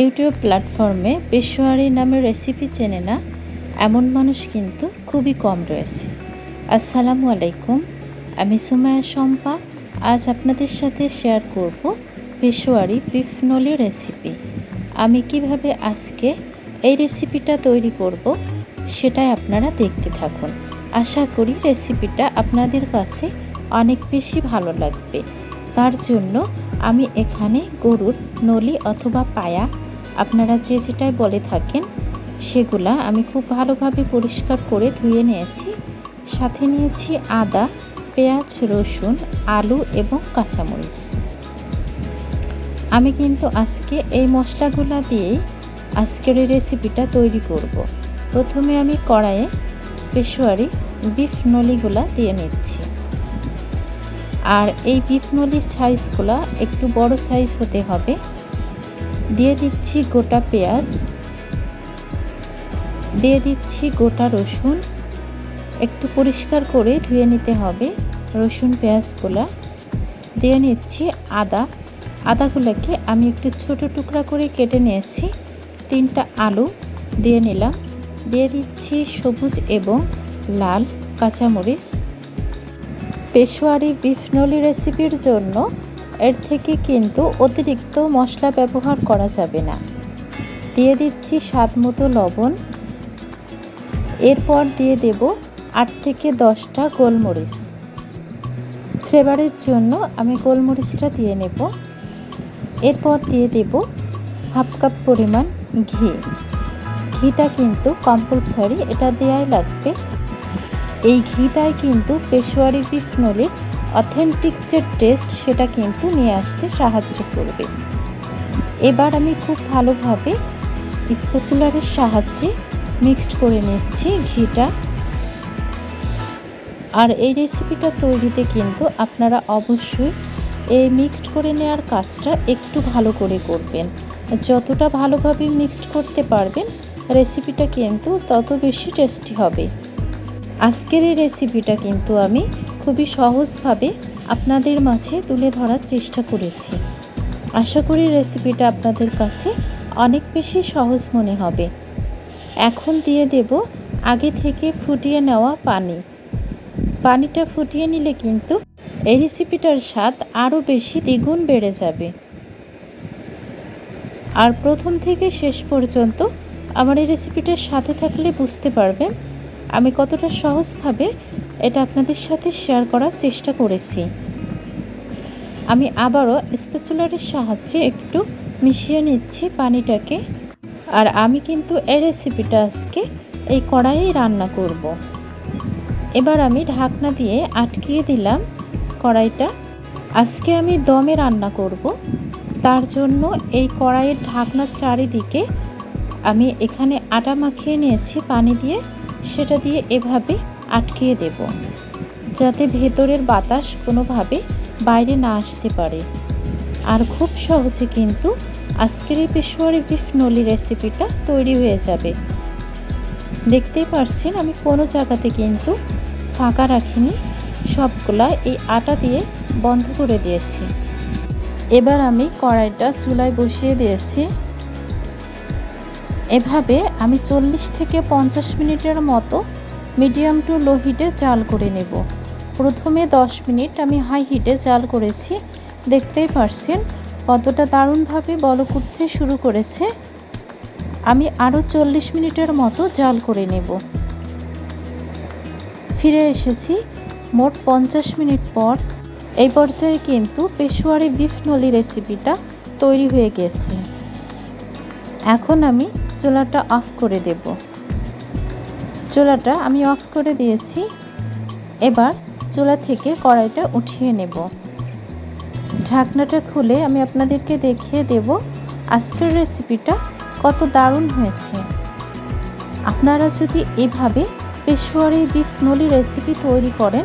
YouTube প্ল্যাটফর্মে পেশোয়ারি নামে recipe চেনে না, এমন মানুষ কিন্তু খুবই কম রয়েছে। আসসালামু আলাইকুম, আমি সুমায়া শম্পা, আজ আপনাদের সাথে শেয়ার করব পেশোয়ারি বিফ নলি রেসিপি আমি কীভাবে আজকে এই রেসিপিটা তৈরি করব সেটাই আপনারা দেখতে থাকুন। আশা করি রেসিপিটা আপনাদের কাছে অনেক বেশি ভালো লাগবে। তার জন্য আমি এখানে গরুর নলি অথবা পায়া আপনারা যে যেটাই বলে থাকেন, সেগুলা আমি খুব ভালোভাবে পরিষ্কার করে ধুয়ে নিয়েছি। সাথে নিয়েছি আদা, পেঁয়াজ, রসুন, আলু এবং কাঁচামরিচ। আমি কিন্তু আজকে এই মশলাগুলো দিয়েই আজকের এই রেসিপিটা তৈরি করব। প্রথমে আমি কড়াইয়ে পেশোয়ারি বিফ নলিগুলা দিয়ে নিচ্ছি। আর এই বিফ নলির সাইজগুলো একটু বড় সাইজ হতে হবে। দিয়ে দিচ্ছি গোটা পেঁয়াজ, দিয়ে দিচ্ছি গোটা রসুন। একটু পরিষ্কার করে ধুয়ে নিতে হবে রসুন পেঁয়াজগুলা। দিয়ে নিচ্ছি আদা। আদাগুলোকে আমি একটু ছোট টুকরা করে কেটে নিয়েছি। তিনটা আলু দিয়ে নিলাম। দিয়ে দিচ্ছি সবুজ এবং লাল কাঁচামরিচ। পেশোয়ারি বিফনলি রেসিপির জন্য এর থেকে কিন্তু অতিরিক্ত মশলা ব্যবহার করা যাবে না। দিয়ে দিচ্ছি স্বাদ মতো লবণ। এরপর দিয়ে দেব আট থেকে দশটা গোলমরিচ। ফ্লেভারের জন্য আমি গোলমরিচটা দিয়ে নেব। এরপর দিয়ে দেব হাফ কাপ পরিমাণ ঘি। ঘিটা কিন্তু কম্পালসারি এটা দেওয়াই লাগবে। এই ঘিটাই কিন্তু পেশোয়ারি বিফ নলির অথেন্টিক যে টেস্ট সেটা কিন্তু নিয়ে আসতে সাহায্য করবে। এবার আমি খুব ভালোভাবে স্পেচুলারের সাহায্যে মিক্সড করে নিচ্ছি ঘিটা। আর এই রেসিপিটা তৈরিতে কিন্তু আপনারা অবশ্যই এই মিক্সড করে নেওয়ার কাজটা একটু ভালো করে করবেন। যতটা ভালোভাবে মিক্সড করতে পারবেন রেসিপিটা কিন্তু তত বেশি টেস্টি হবে। আজকের এই রেসিপিটা কিন্তু আমি খুবই সহজভাবে আপনাদের মাঝে তুলে ধরার চেষ্টা করেছি। আশা করি রেসিপিটা আপনাদের কাছে অনেক বেশি সহজ মনে হবে। এখন দিয়ে দেব আগে থেকে ফুটিয়ে নেওয়া পানি। পানিটা ফুটিয়ে নিলে কিন্তু এই রেসিপিটার স্বাদ আরও বেশি দ্বিগুণ বেড়ে যাবে। আর প্রথম থেকে শেষ পর্যন্ত আমার এই রেসিপিটার সাথে থাকলে বুঝতে পারবেন আমি কতটা সহজভাবে এটা আপনাদের সাথে শেয়ার করার চেষ্টা করেছি আমি আবারও স্পেচুলারের সাহায্যে একটু মিশিয়ে নিচ্ছি পানিটাকে আর আমি কিন্তু এই রেসিপিটা আজকে এই কড়াইয়ে রান্না করব। এবার আমি ঢাকনা দিয়ে আটকিয়ে দিলাম কড়াইটা আজকে আমি দমে রান্না করব। তার জন্য এই কড়াইয়ের ঢাকনার চারিদিকে আমি এখানে আটা মাখিয়ে নিয়েছি পানি দিয়ে সেটা দিয়ে এভাবে আটকিয়ে দেব, যাতে ভেতরের বাতাস কোনোভাবে বাইরে না আসতে পারে। আর খুব সহজে কিন্তু আজকের এই পেশোয়ারি বিফ নলি রেসিপিটা তৈরি হয়ে যাবে। দেখতেই পারছেন, আমি কোনো জায়গাতে কিন্তু ফাঁকা রাখিনি, সবগুলা এই আটা দিয়ে বন্ধ করে দিয়েছি। এবার আমি কড়াইটা চুলায় বসিয়ে দিয়েছি। এভাবে আমি চল্লিশ থেকে পঞ্চাশ মিনিটের মতো মিডিয়াম টু লো হিটে জাল করে নেব। প্রথমে 10 মিনিট আমি হাই হিটে জাল করেছি। দেখতেই পারছেন কতটা দারুণভাবে বলক উঠতে শুরু করেছে। আমি আরও চল্লিশ মিনিটের মতো জাল করে নেব। ফিরে এসেছি মোট পঞ্চাশ মিনিট পর। এই পর্যায়ে কিন্তু পেশোয়ারি বিফ নলি রেসিপিটা তৈরি হয়ে গেছে। এখন আমি চুলাটা অফ করে দেব। চুলাটা আমি অফ করে দিয়েছি। এবার চুলা থেকে কড়াইটা উঠিয়ে নেব। ঢাকনাটা খুলে আমি আপনাদেরকে দেখিয়ে দেব আজকের রেসিপিটা কত দারুণ হয়েছে। আপনারা যদি এভাবে পেশোয়ারি বিফ নলি রেসিপি তৈরি করেন,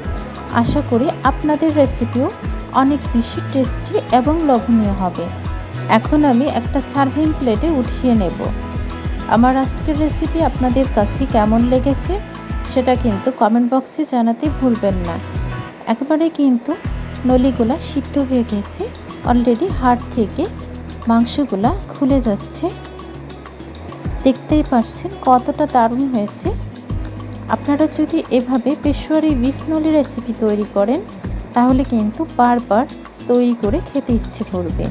আশা করি আপনাদের রেসিপিও অনেক বেশি টেস্টি এবং লোভনীয় হবে। এখন আমি একটা সার্ভিং প্লেটে উঠিয়ে নেব। আমার আজকের রেসিপি আপনাদের কাছে কেমন লেগেছে সেটা কিন্তু কমেন্ট বক্সে জানাতে ভুলবেন না। একেবারে কিন্তু নলিগুলা সিদ্ধ হয়ে গেছে। অলরেডি হাট থেকে মাংসগুলা খুলে যাচ্ছে। দেখতেই পারছেন কতটা দারুণ হয়েছে। আপনারা যদি এভাবে পেশোয়ারি বিফ নলি রেসিপি তৈরি করেন, তাহলে কিন্তু বারবার তৈরি করে খেতে ইচ্ছে করবে।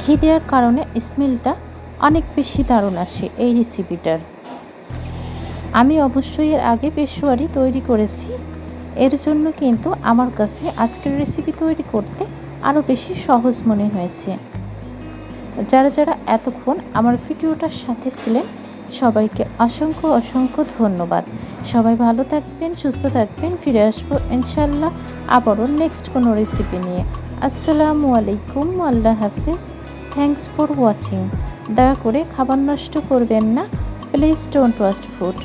ঘি দেওয়ার কারণে স্মেলটা অনেক বেশি দারুণ আসে এই রেসিপিটার আমি অবশ্যই এর আগে পেশোয়ারি তৈরি করেছি। এর জন্য কিন্তু আমার কাছে আজকের রেসিপি তৈরি করতে আরও বেশি সহজ মনে হয়েছে। যারা যারা এতক্ষণ আমার ভিডিওটার সাথে ছিলেন, সবাইকে অসংখ্য অসংখ্য ধন্যবাদ। সবাই ভালো থাকবেন, সুস্থ থাকবেন, ফিরে আসব ইনশাল্লাহ আবারও নেক্সট কোনো রেসিপি নিয়ে। আসসালামু আলাইকুম, আল্লাহ হাফিজ। থ্যাংকস ফর ওয়াচিং দয়া করে খাবার নষ্ট করবেন না। Please don't waste food